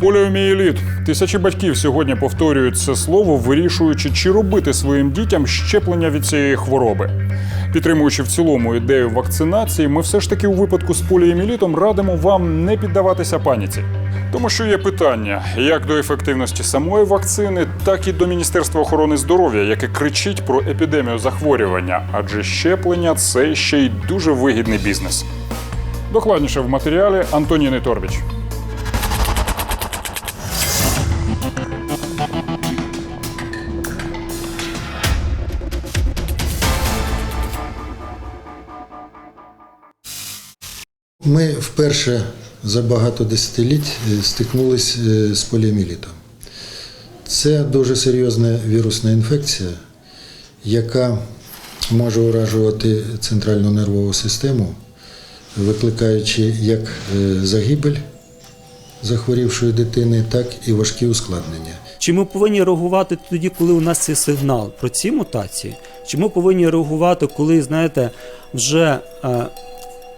Поліомієліт. Тисячі батьків сьогодні повторюють це слово, вирішуючи, чи робити своїм дітям щеплення від цієї хвороби. Підтримуючи в цілому ідею вакцинації, ми все ж таки у випадку з поліомієлітом радимо вам не піддаватися паніці. Тому що є питання як до ефективності самої вакцини, так і до Міністерства охорони здоров'я, яке кричить про епідемію захворювання, адже щеплення це ще й дуже вигідний бізнес. Докладніше в матеріалі Антоніни Торбіч. Ми вперше за багато десятиліть е, стикнулись е, з поліоміелітом. Це дуже серйозна вірусна інфекція, яка може уражувати центральну нервову систему, викликаючи як е, загибель захворівшої дитини, так і важкі ускладнення. Чи ми повинні реагувати тоді, коли у нас цей сигнал про ці мутації? Чи ми повинні реагувати, коли, знаєте, вже е,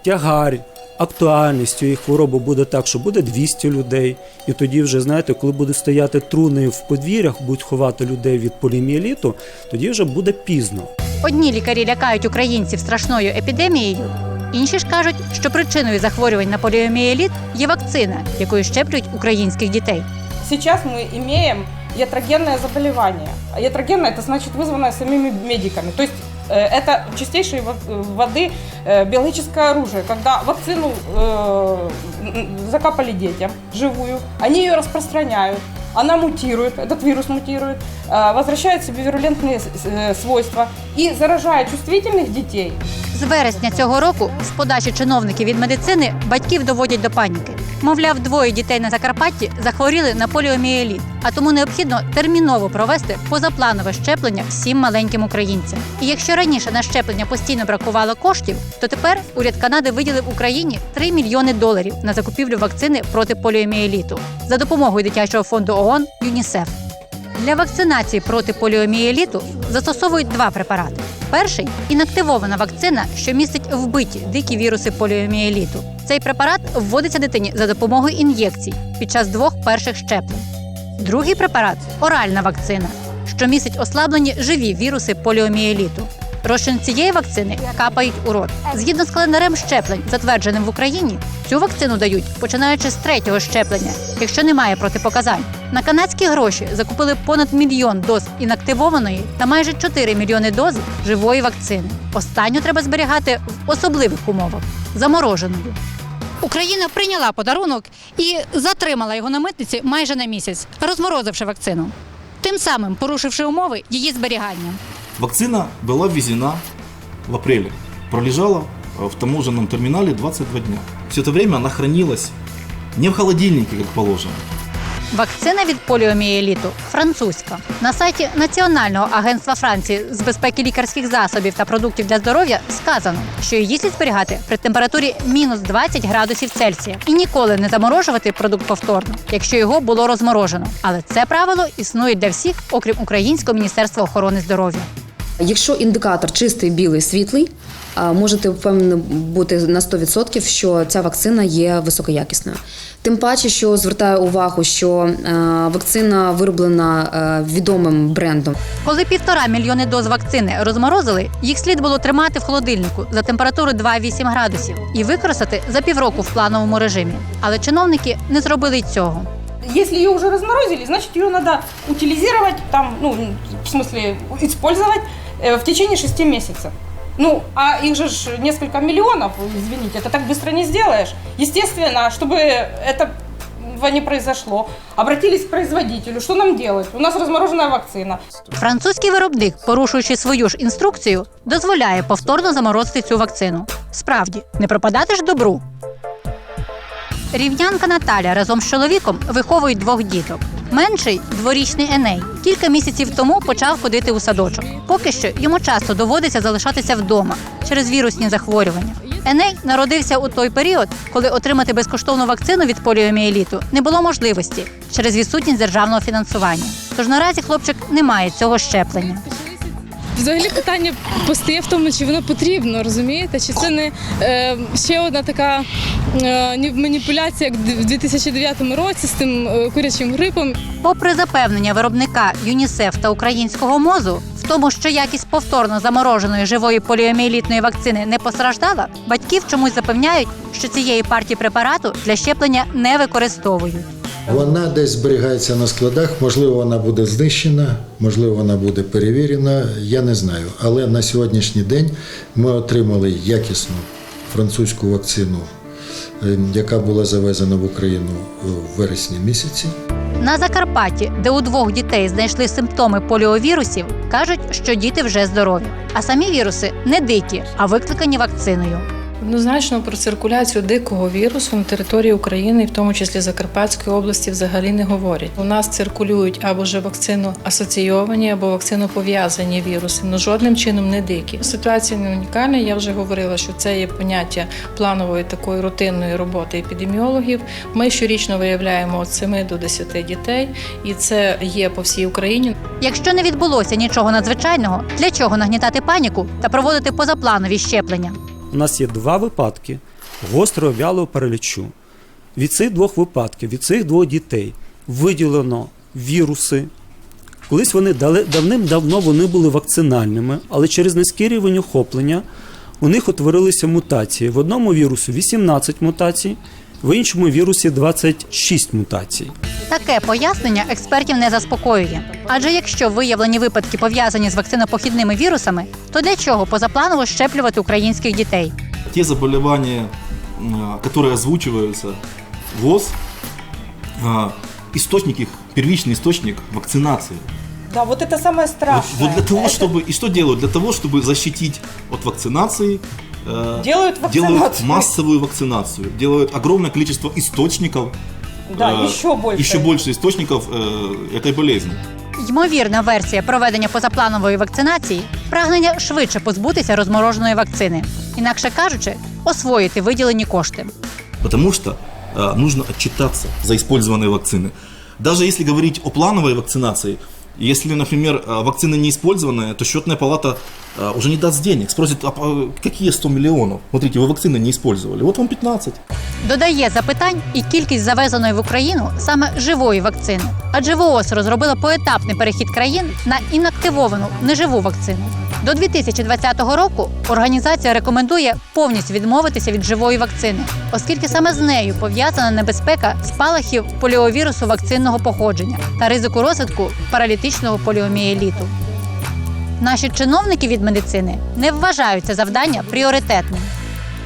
тягар актуальність цієї хвороби буде так, що буде 200 людей, і тоді вже, знаєте, коли будуть стояти труни в подвір'ях, будуть ховати людей від поліміеліту, тоді вже буде пізно. Одні лікарі лякають українців страшною епідемією, інші ж кажуть, що причиною захворювань на поліомієліт є вакцина, якою щеплюють українських дітей. Сейчас мы имеем ятрогенное заболевание. А ятрогенное это значит вызванное самими медиками. То есть э, это чистейшей во- э, воды э, биологическое оружие. Когда вакцину э, м, закапали детям живую, они ее распространяют, она мутирует, этот вирус мутирует, э, возвращает себе вирулентные с- э, свойства и заражает чувствительных детей. з вересня цього року, з подачі чиновників від медицини, батьків доводять до паніки. Мовляв, двоє дітей на Закарпатті захворіли на поліомієліт, а тому необхідно терміново провести позапланове щеплення всім маленьким українцям. І якщо раніше на щеплення постійно бракувало коштів, то тепер уряд Канади виділив Україні 3 мільйони доларів на закупівлю вакцини проти поліомієліту за допомогою дитячого фонду ООН ЮНІСЕФ. Для вакцинації проти поліомієліту застосовують два препарати. Перший інактивована вакцина, що містить вбиті дикі віруси поліомієліту. Цей препарат вводиться дитині за допомогою ін'єкцій під час двох перших щеплень. Другий препарат оральна вакцина, що містить ослаблені живі віруси поліомієліту. Розчин цієї вакцини капають у рот. Згідно з календарем щеплень, затвердженим в Україні, цю вакцину дають починаючи з третього щеплення, якщо немає протипоказань. На канадські гроші закупили понад мільйон доз інактивованої та майже 4 мільйони доз живої вакцини. Останню треба зберігати в особливих умовах замороженою. Україна прийняла подарунок і затримала його на митниці майже на місяць, розморозивши вакцину, тим самим порушивши умови її зберігання. Вакцина была ввезена в апреле, пролежала э, в таможенном терминале 22 дня. Все это время она хранилась не в холодильнике, как положено, Вакцина від поліомієліту французька. На сайті Національного агентства Франції з безпеки лікарських засобів та продуктів для здоров'я сказано, що її слід зберігати при температурі мінус 20 градусів Цельсія і ніколи не заморожувати продукт повторно, якщо його було розморожено. Але це правило існує для всіх, окрім Українського міністерства охорони здоров'я. Якщо індикатор чистий, білий, світлий, а, можете впевнені бути на 100%, що ця вакцина є високоякісною. Тим паче, що звертаю увагу, що е, вакцина вироблена е, відомим брендом. Коли півтора мільйони доз вакцини розморозили, їх слід було тримати в холодильнику за температурою 2,8 градусів і використати за півроку в плановому режимі. Але чиновники не зробили й цього. Если ее уже разморозили, значит ее надо утилизировать, там, ну, в смысле, использовать в течение 6 месяцев. Ну, а их же ж несколько миллионов, извините, это так быстро не сделаешь. Естественно, чтобы этого не произошло, обратились к производителю, что нам делать? У нас размороженная вакцина. Французький виробник, порушуючи свою ж інструкцію, дозволяє повторно заморозити цю вакцину. Справді, не пропадати ж добру. Рівнянка Наталя разом з чоловіком виховують двох діток. Менший дворічний Еней кілька місяців тому почав ходити у садочок. Поки що йому часто доводиться залишатися вдома через вірусні захворювання. Еней народився у той період, коли отримати безкоштовну вакцину від поліоміеліту не було можливості через відсутність державного фінансування. Тож наразі хлопчик не має цього щеплення. Взагалі питання постає в тому, чи воно потрібно, розумієте? Чи це не е, ще одна така е, ні- маніпуляція, як в 2009 році з тим е, курячим грипом. Попри запевнення виробника ЮНІСЕФ та українського мозу в тому, що якість повторно замороженої живої поліомієлітної вакцини не постраждала, батьків чомусь запевняють, що цієї партії препарату для щеплення не використовують. Вона десь зберігається на складах, можливо, вона буде знищена, можливо, вона буде перевірена, я не знаю. Але на сьогоднішній день ми отримали якісну французьку вакцину, е, яка була завезена в Україну в вересні місяці. На Закарпатті, де у двох дітей знайшли симптоми поліовірусів, кажуть, що діти вже здорові. А самі віруси не дикі, а викликані вакциною. Однозначно про циркуляцію дикого вірусу на території України, і в тому числі Закарпатської області, взагалі не говорять. У нас циркулюють або вже вакцину асоційовані, або вакцину пов'язані віруси, але жодним чином не дикі. Ситуація не унікальна. Я вже говорила, що це є поняття планової такої рутинної роботи епідеміологів. Ми щорічно виявляємо від 7 до 10 дітей, і це є по всій Україні. Якщо не відбулося нічого надзвичайного, для чого нагнітати паніку та проводити позапланові щеплення? У нас є два випадки гострого вялого паралічу. Від цих двох випадків, від цих двох дітей виділено віруси. Колись вони давним-давно вони були вакцинальними, але через низький рівень охоплення у них утворилися мутації. В одному вірусу 18 мутацій, в іншому вірусі 26 мутацій. Таке пояснення експертів не заспокоює. Адже якщо виявлені випадки пов'язані з вакцинопохідними вірусами, то для чого позапланово щеплювати українських дітей? Те заболевания, м, которые озвучиваются ВОЗ, а, источник их, первичный источник вакцинации. Да, вот это самое Вот, страшное. вот для того, Это чтобы и что делают? Для того, чтобы защитить от вакцинации, э, Делают вакцинацию. делают массовую вакцинацию, делают огромное количество источников, Да, э, еще больше. еще больше источников э, этой болезни. Ймовірна версія проведення позапланової вакцинації прагнення швидше позбутися розмороженої вакцини, інакше кажучи, освоїти виділені кошти. Потому что э, нужно отчитаться за использованные вакцины. Даже если говорить о плановой вакцинации, если, например, э, вакцина не использованная, то счетная палата э, уже не даст денег. Спросит, а по- какие 100 миллионов? Смотрите, вы вакцины не использовали. Вот вам 15. Додає запитань і кількість завезеної в Україну саме живої вакцини. Адже ВООЗ розробила поетапний перехід країн на інактивовану неживу вакцину. До 2020 року організація рекомендує повністю відмовитися від живої вакцини, оскільки саме з нею пов'язана небезпека спалахів поліовірусу вакцинного походження та ризику розвитку паралітичного поліомієліту. Наші чиновники від медицини не вважають це завдання пріоритетним.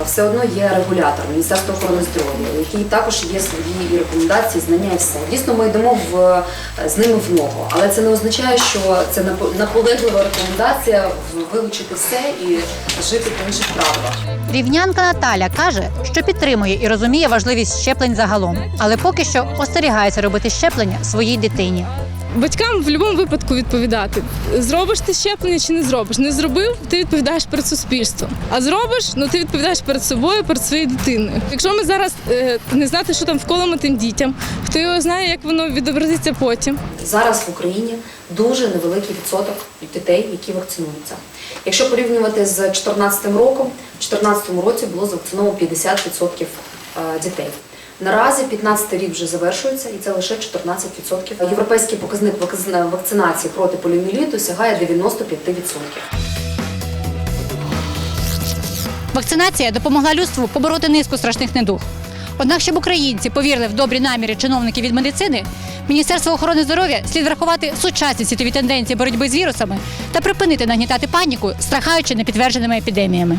Все одно є регулятор Міністерство охорони здоров'я, який також є свої рекомендації, знання і все. Дійсно, ми йдемо в з ними в ногу, але це не означає, що це напо- наполеглива рекомендація в- вилучити все і жити по інших правилах. Рівнянка Наталя каже, що підтримує і розуміє важливість щеплень загалом, але поки що остерігається робити щеплення своїй дитині. Батькам в будь-якому випадку відповідати: зробиш ти щеплення чи не зробиш. Не зробив, ти відповідаєш перед суспільством. А зробиш, ну ти відповідаєш перед собою, перед своєю дитиною. Якщо ми зараз е, не знати, що там вколомо тим дітям, хто його знає, як воно відобразиться потім. Зараз в Україні дуже невеликий відсоток дітей, які вакцинуються. Якщо порівнювати з 2014 роком, в 2014 році було завакциновано 50% е, дітей. Наразі 15 рік вже завершується, і це лише 14%. Європейський показник вакцина- вакцинації проти поліоміеліту сягає 95%. Вакцинація допомогла людству побороти низку страшних недуг. Однак, щоб українці повірили в добрі наміри чиновників від медицини, Міністерство охорони здоров'я слід врахувати сучасні світові тенденції боротьби з вірусами та припинити нагнітати паніку, страхаючи непідтвердженими епідеміями.